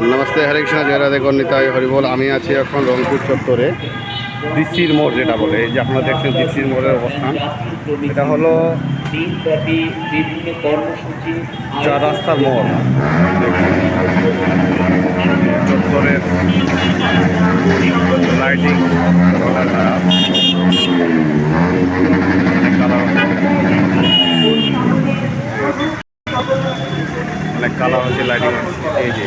নমস্তে, হরে কৃষ্ণ, জয় রাধে গণিতায় হরিবল আমি আছি এখন রংপুর চত্বরে দিসির মোড় যেটা বলে। এই যে আপনারা দেখছেন দিসির মোড়ের অবস্থান, এটা হলো চার রাস্তার মোড়। চত্বরের লাইটিং, অনেক কালার হচ্ছে লাইটিং এই যে।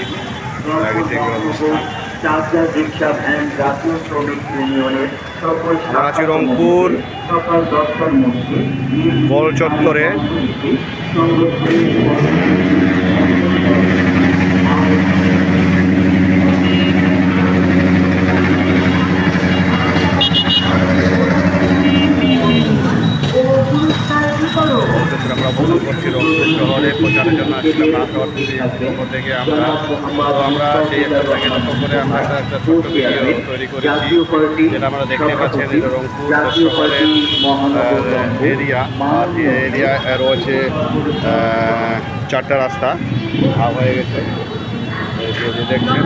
লাইটিং অবস্থান চার্জার রিক্সা ভ্যান জাতীয় শ্রমিক ইউনিয়নের সকল আমরা আছি রংপুর সকাল দশটার মধ্যে বল চত্বরে অবস্থান করছি রংপুর শহরে প্রচারের জন্য আসছিলাম পক্ষ থেকে আমরা তো আমরা সেই একটা লক্ষ্য করে আমরা একটা একটা ছোট্ট ভিডিও তৈরি করেছি যেটা আমরা দেখতে পাচ্ছেন এটা রংপুর শহরের এরিয়া এরিয়া রয়েছে চারটা রাস্তা ভাগ হয়ে গেছে। দেখছেন।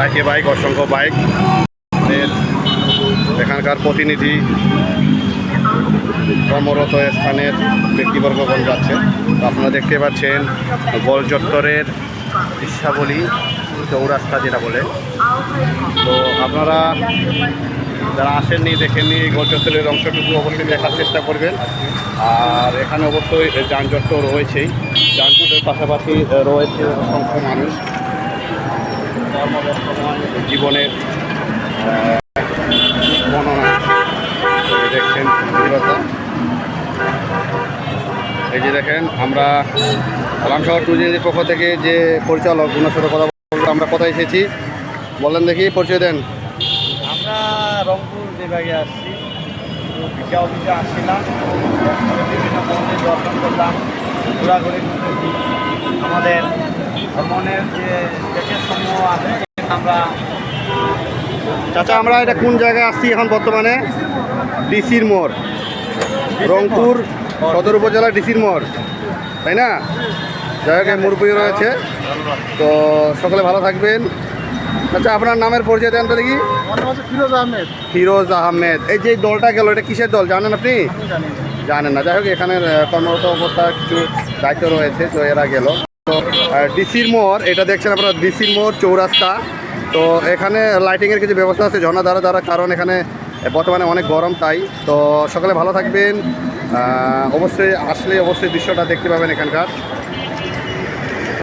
বাইকে বাইক, অসংখ্য বাইক। এখানকার প্রতিনিধি কর্মরত স্থানের ব্যক্তিবর্গগণ যাচ্ছে। আপনারা দেখতে পাচ্ছেন গোল চত্বরের দৃশ্যাবলী, চৌরাস্তা যেটা বলে। তো আপনারা যারা আসেননি, দেখেননি, এই গোল চত্বরের অংশটুকু অবশ্যই দেখার চেষ্টা করবেন। আর এখানে অবশ্যই যানজট তো রয়েছেই। যানজটের পাশাপাশি রয়েছে অসংখ্য মানুষ। কর্মব্যস্তময় জীবনের দেখছেন এই যে দেখেন, আমরা রামশহর ট্যুরিজমের পক্ষ থেকে যে পরিচালক ওনার সাথে কথা বলব আমরা কোথায় এসেছি, বলেন দেখি, পরিচয় দেন। আমরা রংপুর বিভাগে আসছি। ভিসা অফিসে আসছিলাম। বিভিন্ন মন্দির দর্শন করলাম। ঘোরাঘুরি আমাদের ভ্রমণের যে দেশের সমূহ চাচা আমরা এটা কোন জায়গায় আসছি এখন বর্তমানে? ডিসির মোড়। রংপুর সদর উপজেলা ডিসির মোড়। তাই না? জায়গায় মুরব্বী রয়েছে। তো সকলে ভালো থাকবেন। আচ্ছা আপনার নামের পরিচয় দেন তো দেখি। ফিরোজ আহমেদ। ফিরোজ আহমেদ। এই যে দলটা গেল এটা কিসের দল জানেন আপনি? জানেন না। যাই হোক এখানে কর্মরত অবস্থা কিছু দায়িত্ব রয়েছে তো এরা গেল। ডিসির মোড়, এটা দেখছেন আপনারা, ডিসির মোড় চৌরাস্তা। তো এখানে লাইটিংয়ের কিছু ব্যবস্থা আছে ঝর্ণা দ্বারা দ্বারা, কারণ এখানে বর্তমানে অনেক গরম তাই। তো সকালে ভালো থাকবেন। অবশ্যই আসলে অবশ্যই দৃশ্যটা দেখতে পাবেন এখানকার।